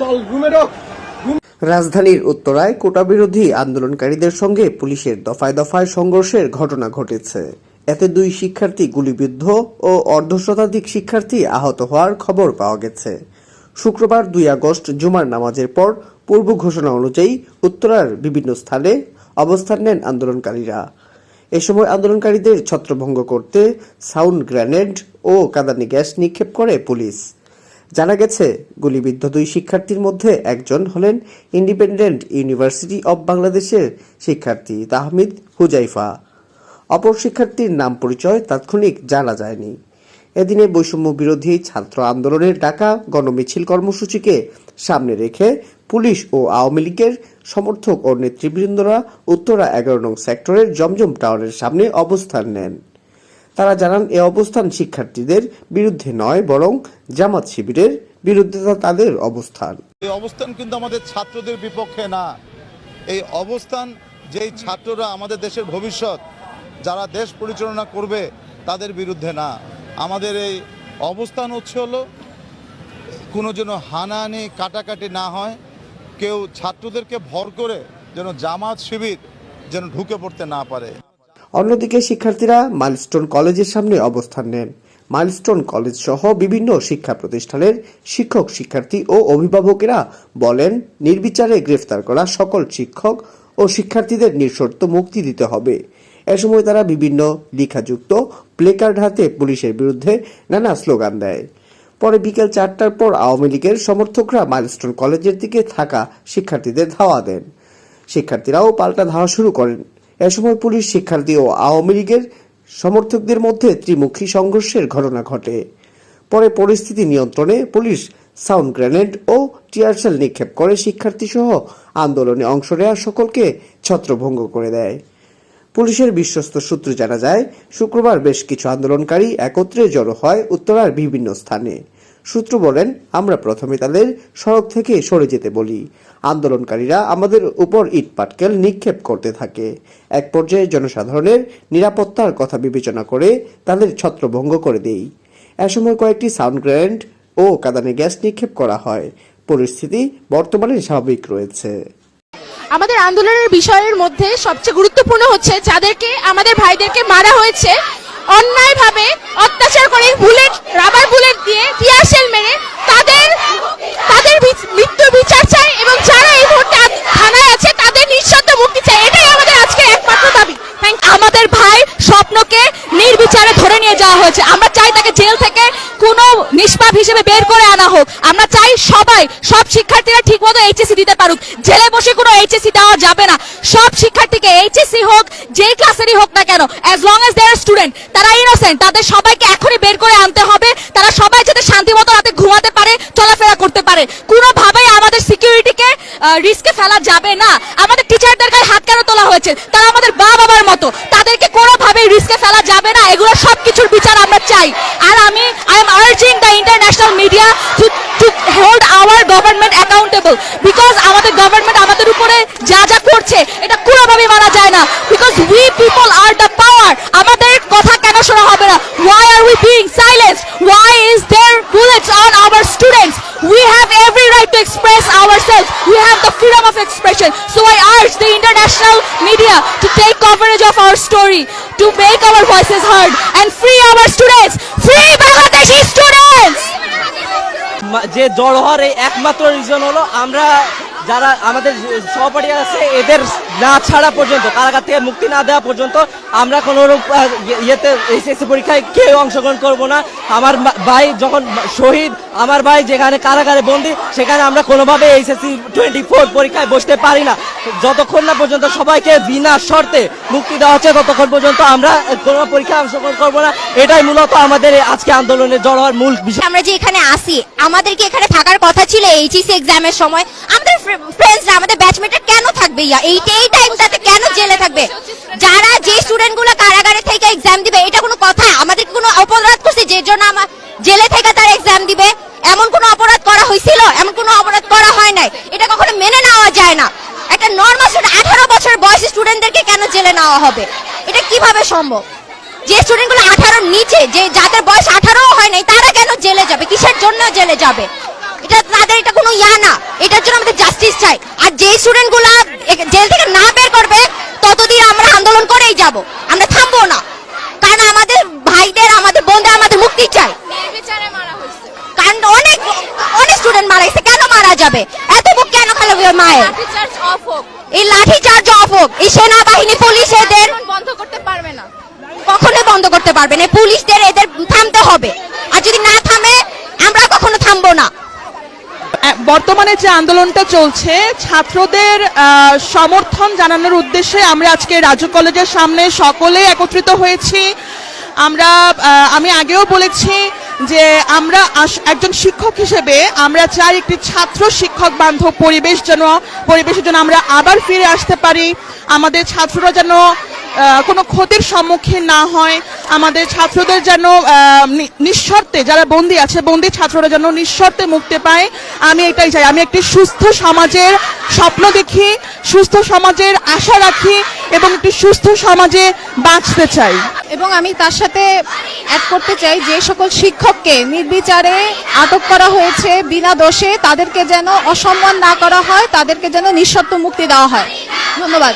চল, রুমে ঢোক। রাজধানীর উত্তরায় কোটা বিরোধী আন্দোলনকারীদের সঙ্গে পুলিশের দফায় দফায় সংঘর্ষের ঘটনা ঘটেছে। এতে দুই শিক্ষার্থী গুলিবিদ্ধ ও অর্ধশতাধিক শিক্ষার্থী আহত হওয়ার খবর পাওয়া গেছে। শুক্রবার দুই আগস্ট জুমার নামাজের পর পূর্ব ঘোষণা অনুযায়ী উত্তরার বিভিন্ন স্থানে অবস্থান নেন আন্দোলনকারীরা। এ সময় আন্দোলনকারীদের ছত্রভঙ্গ করতে সাউন্ড গ্রেনেড ও কাদানি গ্যাস নিক্ষেপ করে পুলিশ। জানা গেছে, গুলিবিদ্ধ দুই শিক্ষার্থীর মধ্যে একজন হলেন ইন্ডিপেন্ডেন্ট ইউনিভার্সিটি অব বাংলাদেশের শিক্ষার্থী তাহমিদ হুজাইফা। অপর শিক্ষার্থীর নাম পরিচয় তাৎক্ষণিক জানা যায়নি। এদিনে বৈষম্য বিরোধী ছাত্র আন্দোলনের ডাকা গণমিছিল কর্মসূচিকে সামনে রেখে পুলিশ ও আওয়ামী লীগের সমর্থক ও নেতৃবৃন্দরা উত্তরা এগারো নং সেক্টরের জমজম টাওয়ারের সামনে অবস্থান নেন। তারা জানান, এ অবস্থান শিক্ষার্থীদের বিরুদ্ধে নয়, বরং জামাত শিবিরের বিরুদ্ধে তাদের অবস্থান। এই অবস্থান কিন্তু আমাদের ছাত্রদের বিপক্ষে না। এই অবস্থান যেই ছাত্ররা আমাদের দেশের ভবিষ্যৎ, যারা দেশ পরিচালনা করবে, তাদের বিরুদ্ধে না। আমাদের এই অবস্থান হচ্ছে হলো, কোনো যেন হানাহানি, কাটাকাটি না হয়, কেউ ছাত্রদেরকে ভর করে যেন জামাত শিবির যেন ঢুকে পড়তে না পারে। অন্যদিকে শিক্ষার্থীরা মাইলস্টোন কলেজের সামনে অবস্থান নেন। মাইলস্টোন কলেজ সহ বিভিন্ন শিক্ষা প্রতিষ্ঠানের শিক্ষক, শিক্ষার্থী ও অভিভাবকেরা বলেন, নির্বিচারে গ্রেফতার করা সকল শিক্ষক ও শিক্ষার্থীদের নিঃশর্ত মুক্তি দিতে হবে। এ সময় তারা বিভিন্ন লেখাযুক্ত প্লেকার্ড হাতে পুলিশের বিরুদ্ধে নানা স্লোগান দেয়। পরে বিকেল চারটার পর আওয়ামী লীগের সমর্থকরা মাইলস্টোন কলেজের দিকে থাকা শিক্ষার্থীদের ধাওয়া দেন। শিক্ষার্থীরাও পাল্টা ধাওয়া শুরু করেন। এ সময় পুলিশ শিক্ষার্থী ও আওয়ামী লীগের সমর্থকদের মধ্যে ত্রিমুখী সংঘর্ষের ঘটনা ঘটে। পরে পরিস্থিতি নিয়ন্ত্রণে পুলিশ সাউন্ড গ্রেনেড ও টিয়ারশেল নিক্ষেপ করে শিক্ষার্থী সহ আন্দোলনে অংশ নেওয়া সকলকে ছত্রভঙ্গ করে দেয়। পুলিশের বিশ্বস্ত সূত্রে জানা যায়, শুক্রবার বেশ কিছু আন্দোলনকারী একত্রে জড়ো হয় উত্তরার বিভিন্ন স্থানে। সূত্র বলেন, আমরা প্রথমে তাদের সড়ক থেকে সরে যেতে বলি। আন্দোলনকারীরা আমাদের উপর ইট পাটকেল নিক্ষেপ করতে থাকে। এক পর্যায়ে জনসাধারণের নিরাপত্তার কথা বিবেচনা করে তাদের ছত্রভঙ্গ করে দেই। এ সময় কয়েকটি সাউন্ড গ্রেনেড ও কাদানে গ্যাস নিক্ষেপ করা হয়। পরিস্থিতি বর্তমানে স্বাভাবিক রয়েছে। আমাদের আন্দোলনের বিষয়ের মধ্যে সবচেয়ে গুরুত্বপূর্ণ হচ্ছে যাদেরকে, আমাদের ভাইদেরকে মারা হয়েছে। অন্যায়ভাবে অত্যাচার করে বুলেট, রাবার বুলেট দিয়ে টিয়ারশেল মেরে তাদের তাদের মৃত্যু বিচার চায় এবং যারা এই মুহূর্তে থানায় আছে, তাদের নিঃশব্দ মুক্তি চাই এটাই আমাদের আজকে একমাত্র দাবি Thank you. আমাদের ভাই স্বপ্নকে নির্বিচারে ধরে নিয়ে যাওয়া হয়েছে আমরা চাই তাকে জেল থেকে কোনো নিষ্পাপ হিসেবে বের করে আনা হোক। আমরা চাই সবাই সব শিক্ষার্থীরা ঠিকমতো এইচএসসি দিতে পারুক। জেলে বসে কোনো এইচএসসি দেওয়া যাবে না। সব শিক্ষার্থীকে এইচএসসি হোক, যেই ক্লাসেরই হোক না কেন as long as there student তারা ইনোসেন্ট তাদের সবাইকে এখনই বের করে আনতে হবে। তারা সবাই যাতে শান্তিমতো রাতে ঘুমাতে পারে, চলাফেরা করতে পারে। কোনোভাবেই আমাদের সিকিউরিটিকে রিস্কে ফেলা যাবে না। আমাদের টিচারদের গায়ে হাত কেন তোলা হয়েছে? তারা আমাদের মা বাবার মতো। তাদেরকে কোনোভাবেই রিস্কে ফেলা যাবে না। এগুলো সবকিছুর বিচার আমরা চাই। আর আমি I am urging the international media to to hold our government accountable because আমাদের গভর্নমেন্ট আমাদের উপরে যা যা করছে, এটা কোনোভাবেই মানা যায় না। Because we people our story to make our voices heard and free our students. Free bangladeshi students! যে জড় হওয়ার এই একমাত্র রিজন হলো আমরা যারা আমাদের সহপাঠী আছে, এদের না ছাড়া পর্যন্ত, কারাগার থেকে মুক্তি না দেওয়া পর্যন্ত আমরা কোনো ইয়ে- ইয়েতে এইচএসসি পরীক্ষায় কেউ অংশগ্রহণ করব না। আমার ভাই যখন শহীদ আমার ভাই যেখানে কারাগারে বন্দি, সেখানে আমরা কোনোভাবে এইচএসসি টোয়েন্টি ফোর পরীক্ষায় বসতে পারি না। যতক্ষণ না পর্যন্ত সবাইকে বিনা শর্তে মুক্তি দেওয়া হচ্ছে, ততক্ষণ পর্যন্ত আমরা কোনো পরীক্ষায় অংশগ্রহণ করব না। এটাই মূলত আমাদের আজকে আন্দোলনে জড় হওয়ার মূল বিষয়। আমরা যে এখানে আসি, আমাদের কি এখানে থাকার কথা ছিল এইচএসসি এক্সামের সময়? আমাদের ফ্রেন্ডসরা আমাদের ব্যাচমেটরা কেন থাকবে ইয়া? এই এই টাইমটাতে কেন জেলে থাকবে? যারা যে স্টুডেন্টগুলো কারাগারে থেকে এক্সাম দিবে, এটা কোনো কথা? আমাদের কোনো অপরাধ করছে যে জন্য আমার জেলে থেকে তার এক্সাম দিবে? এমন কোনো অপরাধ করা হয়েছিল এমন কোনো অপরাধ করা হয় নাই? এটা কখনো মেনে নেওয়া যায় না। একটা নর্মাল আঠারো বছর বয়সী স্টুডেন্টদেরকে কেন জেলে নেওয়া হবে? এটা কীভাবে সম্ভব? যে স্টুডেন্টগুলো আঠারোর নিচে, যে যাদের বয়স আঠারো হয় নাই, তারা কেন জেলে যাবে? কিসের জন্য জেলে যাবে? এটা তাদের, এটা কোনো ইয়া না। এটার জন্য আমাদের জাস্টিস চাই। আরগুলা স্টুডেন্টগুলো জেল থেকে না বের করবে, ততদিন আমরা আন্দোলন করেই যাব আমরা থামবো না কারণ আমাদের ভাইদের আমাদের বোনদের আমাদের মুক্তি চাই নির্বিচারে মারা হয়েছে কারণ অনেক অনেক স্টুডেন্ট মারা গেছে কেন মারা যাবে। এত বুক কেন খালাবে ওর মায়ের? লাঠিচার্জ অফ হোক। এই লাঠি চার্জ অফ হোক। এই সেনাবাহিনী পুলিশ এদের বন্ধ করতে পারবে না। কখনোই বন্ধ করতে পারবে না। পুলিশদের এদের থামতে হবে। আর যদি না থামে আমরা কখনো থামবো না। বর্তমানে যে আন্দোলনটা চলছে ছাত্রদের সমর্থন জানানোর উদ্দেশ্যে আমরা আজকে রাজু কলেজের সামনে সকলে একত্রিত হয়েছি। আমরা আমি আগেও বলেছি যে আমরা একজন শিক্ষক হিসেবে আমরা চাই একটি ছাত্র শিক্ষক বান্ধব পরিবেশ যেন, পরিবেশের জন্য আমরা আবার ফিরে আসতে পারি। আমাদের ছাত্ররা যেন কোনো ক্ষতির সম্মুখীন না হয়। আমাদের ছাত্রদের যেন নিঃশর্তে যারা বন্দী আছে, বন্দী ছাত্ররা যেন নিঃশর্তে মুক্তি পায়। আমি এটাই চাই। আমি একটি সুস্থ সমাজের স্বপ্ন দেখি, সুস্থ সমাজের আশা রাখি এবং একটি সুস্থ সমাজে বাঁচতে চাই। এবং আমি তার সাথে অ্যাড করতে চাই যে সকল শিক্ষককে নির্বিচারে আটক করা হয়েছে বিনা দোষে, তাদেরকে যেন অসম্মান না করা হয়, তাদেরকে যেন নিঃশর্ত মুক্তি দেওয়া হয়। ধন্যবাদ।